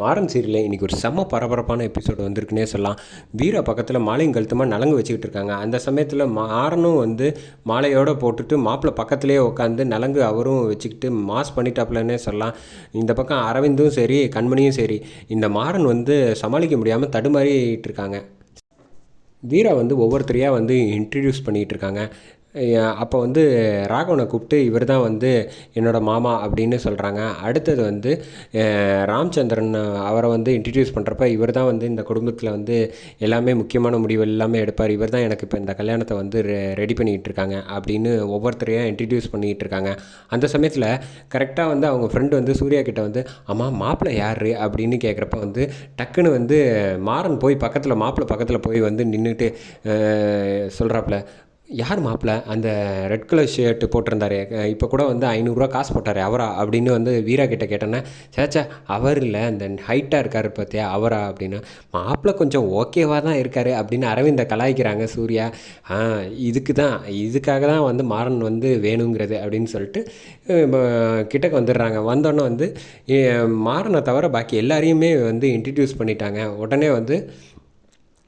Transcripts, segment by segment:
மாறன் சீரியலில் இன்றைக்கி ஒரு செம்ம பரபரப்பான எபிசோடு வந்திருக்குன்னே சொல்லலாம். வீரா பக்கத்தில் மாலையும் கழுத்துமாக நலங்கு வச்சுக்கிட்டு இருக்காங்க. அந்த சமயத்தில் மாறனும் வந்து மாலையோடு போட்டுட்டு மாப்பிள்ளை பக்கத்துலேயே உட்காந்து நலங்கு அவரும் வச்சுக்கிட்டு மாஸ் பண்ணிட்டாப்லன்னே சொல்லலாம். இந்த பக்கம் அரவிந்தும் சரி கண்மணியும் சரி இந்த மாறன் வந்து சமாளிக்க முடியாமல் தடுமாறிட்டு இருக்காங்க. வீரா வந்து ஒவ்வொருத்தரையாக வந்து இன்ட்ரடியூஸ் பண்ணிகிட்டு இருக்காங்க. அப்போ வந்து ராகவனை கூப்பிட்டு இவர் தான் வந்து என்னோடய மாமா அப்படின்னு சொல்கிறாங்க அடுத்தது வந்து ராம்சந்திரன் ராமச்சந்திரன் அவரை வந்து இன்ட்ரடியூஸ் பண்ணுறப்ப இவர் தான் வந்து இந்த குடும்பத்தில் வந்து எல்லாமே முக்கியமான முடிவு எல்லாமே எடுப்பார். இவர் தான் எனக்கு இப்போ இந்த கல்யாணத்தை வந்து ரெடி பண்ணிக்கிட்டு இருக்காங்க அப்படின்னு ஒவ்வொருத்தரையாக இன்ட்ரடியூஸ் பண்ணிக்கிட்டு இருக்காங்க அந்த சமயத்தில் கரெக்டாக வந்து அவங்க ஃப்ரெண்டு வந்து சூர்யா கிட்ட வந்து அம்மா மாப்பிள்ளை யார்? அப்படின்னு கேட்குறப்ப வந்து டக்குன்னு வந்து மாறன் போய் பக்கத்தில் மாப்பிள்ளை பக்கத்தில் போய் வந்து நின்றுட்டு சொல்கிறாப்புல யார் மாப்பிள்ள அந்த ரெட் கலர் ஷர்ட் போட்டிருந்தாரு. இப்போ கூட வந்து ஐநூறுரூவா காசு போட்டார் அவரா? அப்படின்னு வந்து வீரா கிட்ட கேட்டேன்னா சேச்சா அவர் இல்லை அந்த ஹைட்டாக இருக்கார் பார்த்தியா அவரா? அப்படின்னா. மாப்பிள்ளை கொஞ்சம் ஓகேவாக தான் இருக்கார் அப்படின்னு அரவிந்த கலாய்க்கிறாங்க சூர்யா ஆ இதுக்கு தான் இதுக்காக தான் வந்து மாறன் வந்து வேணுங்கிறது அப்படின்னு சொல்லிட்டு கிட்டக்கு வந்துடுறாங்க. வந்தோடனே வந்து மாறனை தவிர பாக்கி எல்லாரையுமே வந்து இன்ட்ரடியூஸ் பண்ணிட்டாங்க. உடனே வந்து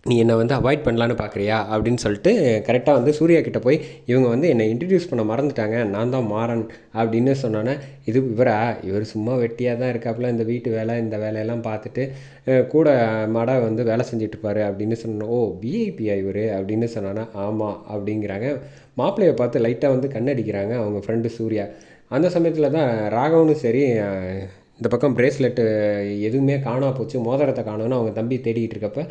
நீ என்னை வந்து அவாய்ட் பண்ணலான்னு பார்க்குறியா அப்படின்னு சொல்லிட்டு கரெக்டாக வந்து சூர்யா கிட்ட போய் இவங்க வந்து என்னை இன்ட்ரடியூஸ் பண்ண மறந்துட்டாங்க. நான் தான் மாறன் அப்படின்னு சொன்னோன்னே இது இவரா? இவர் சும்மா வெட்டியாக தான் இருக்காப்புல இந்த வீட்டு வேலை இந்த வேலையெல்லாம் பார்த்துட்டு கூட மாட வந்து வேலை செஞ்சிட்ருப்பாரு அப்படின்னு சொன்னோம் ஓ விஐபியா இவர்? அப்படின்னு சொன்னோன்னா ஆமாம் அப்படிங்கிறாங்க. மாப்பிள்ளையை பார்த்து லைட்டாக வந்து கண்ணடிக்கிறாங்க அவங்க ஃப்ரெண்டு சூர்யா. அந்த சமயத்தில் தான் ராகவனும் சரி இந்த பக்கம் பிரேஸ்லெட்டு எதுவுமே காணா போச்சு. மோதிரத்தை காணோன்னு அவங்க தம்பி தேடிக்கிட்டு இருக்கப்ப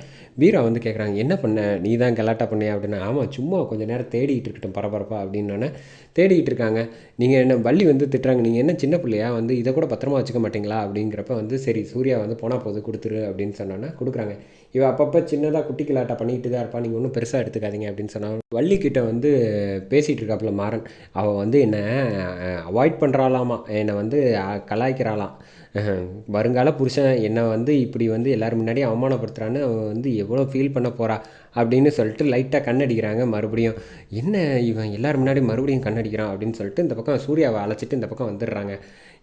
வீரா வந்து கேட்குறாங்க என்ன பண்ண? நீ தான் கலாட்டா பண்ணியா? அப்படின்னா. ஆமாம் சும்மா கொஞ்ச நேரம் தேடிக்கிட்டு இருக்கட்டும் பரபரப்பா அப்படின்னோடனே தேடிட்டு இருக்காங்க. நீங்கள் என்ன வள்ளி வந்து திட்டுறாங்க. நீங்கள் என்ன சின்ன பிள்ளையா? வந்து இதை கூட பத்திரமா வச்சுக்க மாட்டீங்களா? அப்படிங்கிறப்ப வந்து சரி சூர்யா வந்து போனால் போது கொடுத்துரு அப்படின்னு சொன்னோன்னே கொடுக்குறாங்க. இவன் அப்பப்போ சின்னதாக குட்டி கிளாட்டா பண்ணிக்கிட்டு தான் இருப்பா. நீங்கள் ஒன்றும் பெருசாக எடுத்துக்காதீங்க அப்படின்னு சொன்னாங்க வள்ளிக்கிட்ட வந்து பேசிகிட்டு இருக்காப்புல மாறன். அவள் வந்து என்னை அவாய்ட் பண்ணுறாளாமா என்னை வந்து கலாய்க்கிறாளாம். வருங்கால புருஷன் என்னை வந்து இப்படி வந்து எல்லாரும் முன்னாடியும் அவமானப்படுத்துறான்னு அவன் வந்து எவ்வளோ ஃபீல் பண்ண போறா? அப்படின்னு சொல்லிட்டு லைட்டாக கண்ணடிக்கிறாங்க. மறுபடியும் என்ன இவன்? எல்லாரும் முன்னாடி மறுபடியும் கண்ணடிக்கிறான்? அப்படின்னு சொல்லிட்டு இந்த பக்கம் சூர்யாவை அழைச்சிட்டு இந்த பக்கம் வந்துடுறாங்க.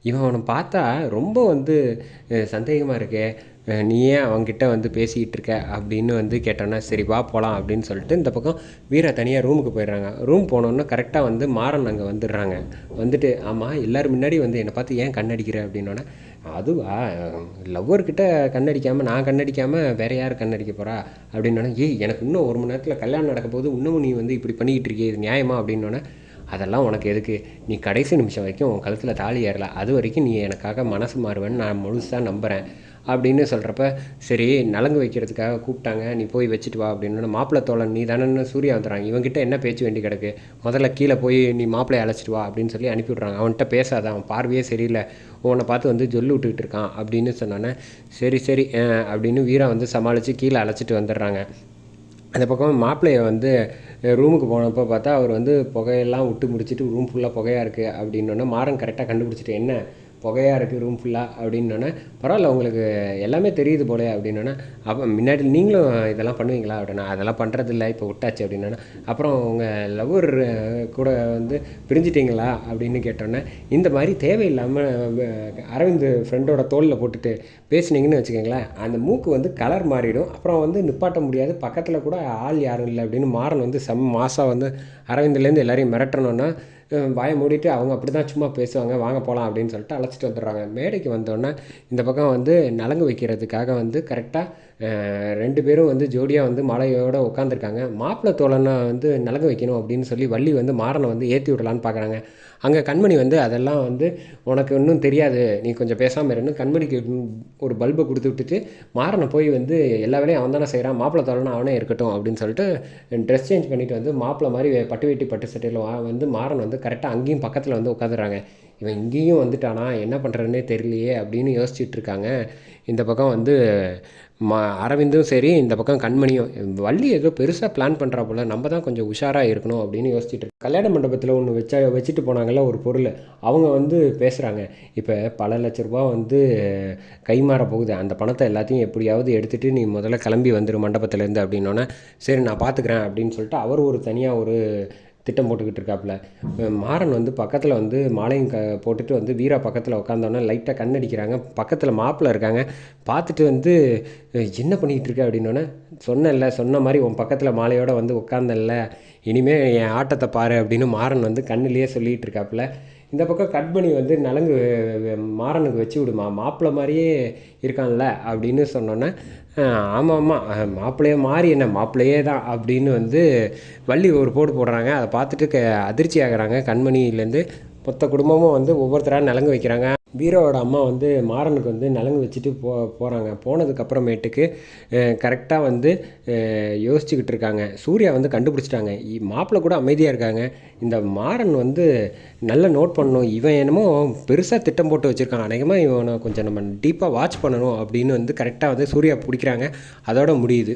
இவன் அவனை பார்த்தா ரொம்ப வந்து சந்தேகமாக இருக்கே. நீ ஏன் அவங்ககிட்ட வந்து பேசிக்கிட்டு இருக்க? அப்படின்னு வந்து கேட்டோன்னா சரி வா போகலாம் அப்படின்னு சொல்லிட்டு இந்த பக்கம் வீரா தனியாக ரூமுக்கு போயிடுறாங்க. ரூம் போனோன்னா கரெக்டாக வந்து மாறன் அங்கே வந்துடுறாங்க. வந்துட்டு ஆமாம் எல்லோரும் முன்னாடி வந்து என்னை பார்த்து ஏன் கண்ணடிக்கிற? அப்படின்னோடனே அதுவா? லவ்வர்கிட்ட கண்ணடிக்காமல் நான் கண்ணடிக்காமல் வேற யார் கண்ணடிக்க போகிறா அப்படின்னோடனே ஏய் எனக்கு இன்னும் ஒரு மணி நேரத்தில் கல்யாணம் நடக்க போது இன்னமும் நீ வந்து இப்படி பண்ணிக்கிட்டு இருக்கே இது நியாயமா? அப்படின்னோடனே அதெல்லாம் உனக்கு எதுக்கு? நீ கடைசி நிமிஷம் வரைக்கும் உன் கழுத்தில் தாலி ஏறல. அது வரைக்கும் நீ எனக்காக மனசு மாறுவேன்னு நான் முழுசாக நம்புகிறேன் அப்படின்னு சொல்கிறப்ப சரி நலங்கு வைக்கிறதுக்காக கூப்பிட்டாங்க நீ போய் வச்சுட்டு வா அப்படின்னு. மாப்பிள்ளை தோழன் நீ தானே சூர்யா வந்துடுறாங்க இவன்கிட்ட என்ன பேச்சு வேண்டி கிடக்கு? முதல்ல கீழே போய் நீ மாப்பிள்ளையை அழைச்சிட்டு வா அப்படின்னு சொல்லி அனுப்பிவிட்றாங்க அவன்கிட்ட பேசாத அவன் பார்வையே சரியில்லை. உன்னை பார்த்து வந்து ஜொல்லு விட்டுக்கிட்டு இருக்கான் அப்படின்னு சொன்னோன்னே சரி சரி அப்படின்னு வீரா வந்து சமாளித்து கீழே அழைச்சிட்டு வந்துடுறாங்க. அந்த பக்கம் மாப்பிள்ளையை வந்து ரூமுக்கு போனப்போ பார்த்தா அவர் வந்து புகையெல்லாம் விட்டு முடிச்சிட்டு ரூம் ஃபுல்லாக புகையாக இருக்குது அப்படின்னோடனே மாறன் கரெக்டாக கண்டுபிடிச்சிட்டு என்ன? புகையாக இருக்குது ரூம் ஃபுல்லாக அப்படின்னோடனே பரவாயில்ல உங்களுக்கு எல்லாமே தெரியுது போல அப்படின்னோடனே அப்போ முன்னாடி நீங்களும் இதெல்லாம் பண்ணுவீங்களா அப்படின்னா அதெல்லாம் பண்ணுறதில்ல இப்போ விட்டாச்சு அப்படின்னோடனே அப்புறம் உங்கள் லவ்வர் கூட வந்து பிரிஞ்சிட்டிங்களா அப்படின்னு கேட்டோன்னே இந்த மாதிரி தேவையில்லாமல் அரவிந்த் ஃப்ரெண்டோட தோளில் போட்டுட்டு பேசுனீங்கன்னு வச்சுக்கோங்களேன் அந்த மூக்கு வந்து கலர் மாறிடும் அப்புறம் வந்து நிப்பாட்ட முடியாது பக்கத்தில் கூட ஆள் யாரும் இல்லை அப்படின்னு மாறன் வந்து செம்ம மாதம் வந்து அரவிந்த்லேருந்து எல்லாரையும் மிரட்டணுன்னா வாயை மூடிட்டு அவங்க அப்படி தான் சும்மா பேசுவாங்க வாங்க போகலாம் அப்படின்னு சொல்லிட்டு அழைச்சிட்டு வந்துடுறாங்க. மேடைக்கு வந்தோடனே இந்த பக்கம் வந்து நலங்கு வைக்கிறதுக்காக வந்து கரெக்டாக ரெண்டு பேரும் வந்து ஜோடியாக வந்து மலையோடு உட்காந்துருக்காங்க மாப்பிள்ளை தோழனை வந்து நலங்கு வைக்கணும் அப்படின்னு சொல்லி வள்ளி வந்து மாறனை வந்து ஏற்றி விடலான்னு பார்க்குறாங்க அங்கே கண்மணி வந்து அதெல்லாம் வந்து உனக்கு இன்னும் தெரியாது நீ கொஞ்சம் பேசாமல் இருந்து கண்மணிக்கு ஒரு பல்பை கொடுத்து விட்டுட்டு மாறனை போய் வந்து எல்லா வேலையும் அவன் தானே செய்கிறான் மாப்பிள்ளை தோழனை அவனே இருக்கட்டும் அப்படின்னு சொல்லிட்டு ட்ரெஸ் சேஞ்ச் பண்ணிட்டு வந்து மாப்பிள்ளை மாதிரி பட்டு வேட்டி பட்டு சட்டையில் வந்து மாறன் வந்து கரெக்டாக அங்கேயும் பக்கத்தில் வந்து உட்காந்துறாங்க இவன் இங்கேயும் வந்துட்டானா என்ன பண்ணுறதுனே தெரியலையே அப்படின்னு யோசிச்சுட்டு இருக்காங்க. இந்த பக்கம் வந்து மா அரவிந்தும் சரி இந்த பக்கம் கண்மணியும். வள்ளி ஏதோ பெருசாக பிளான் பண்ணுறா போல் நம்ம தான் கொஞ்சம் உஷாராக இருக்கணும் அப்படின்னு யோசிச்சுட்டு கல்யாண மண்டபத்தில் ஒன்று வச்சா வச்சுட்டு போனாங்கல்ல ஒரு பொருள். அவங்க வந்து பேசுகிறாங்க இப்போ பல லட்ச ரூபா வந்து கைமாற போகுது. அந்த பணத்தை எல்லாத்தையும் எப்படியாவது எடுத்துகிட்டு நீ முதல்ல கிளம்பி வந்துரு மண்டபத்துலேருந்து அப்படின்னோடனே சரி நான் பார்த்துக்கிறேன் அப்படின்னு சொல்லிட்டு அவர் ஒரு தனியாக ஒரு திட்டம் போட்டுக்கிட்டு இருக்காப்புல மாறன் வந்து பக்கத்தில் வந்து மாலையும் க போட்டுட்டு வந்து வீரா பக்கத்தில் உட்காந்தோன்னே லைட்டாக கண்ணடிக்கிறாங்க. பக்கத்தில் மாப்பிள்ள இருக்காங்க. பார்த்துட்டு வந்து என்ன பண்ணிக்கிட்டு இருக்க? அப்படின்னோடனே சொன்னல சொன்ன மாதிரி உன் பக்கத்தில் மாலையோட வந்து உட்காந்தல்ல இனிமேல் என் ஆட்டத்தை பாரு. அப்படின்னு மாறன் வந்து கண்ணிலேயே சொல்லிகிட்டு இருக்காப்புல இந்த பக்கம் கட் பண்ணி வந்து நலங்கு மாறனுக்கு வச்சு விடுமா மாப்பிள்ளை மாதிரியே இருக்கான்ல அப்படின்னு சொன்னோன்னே ஆமாம் ஆமாம் மாப்பிள்ளையே மாறி என்ன மாப்பிள்ளையே தான் அப்படின்னு வந்து வள்ளி ஒரு போடு போடுறாங்க. அதை பார்த்துட்டு க அதிர்ச்சி ஆகிறாங்க. கண்மணியிலேருந்து மொத்த குடும்பமும் வந்து ஒவ்வொருத்தராக நலங்கு வைக்கிறாங்க. வீரோட அம்மா வந்து மாறனுக்கு வந்து நலங்கு வச்சுட்டு போ போகிறாங்க போனதுக்கப்புறமேட்டுக்கு கரெக்டாக வந்து யோசிச்சுக்கிட்டு இருக்காங்க சூர்யா வந்து கண்டுபிடிச்சிட்டாங்க. மாப்பிள்ளை கூட அமைதியாக இருக்காங்க. இந்த மாறன் வந்து நல்லா நோட் பண்ணணும். இவன் என்னமோ பெருசாக திட்டம் போட்டு வச்சுருக்கான். அநேகமாக இவனை கொஞ்சம் நம்ம டீப்பாக வாட்ச் பண்ணணும் அப்படின்னு வந்து கரெக்டாக வந்து சூர்யா பிடிக்கிறாங்க. அதோட முடியுது.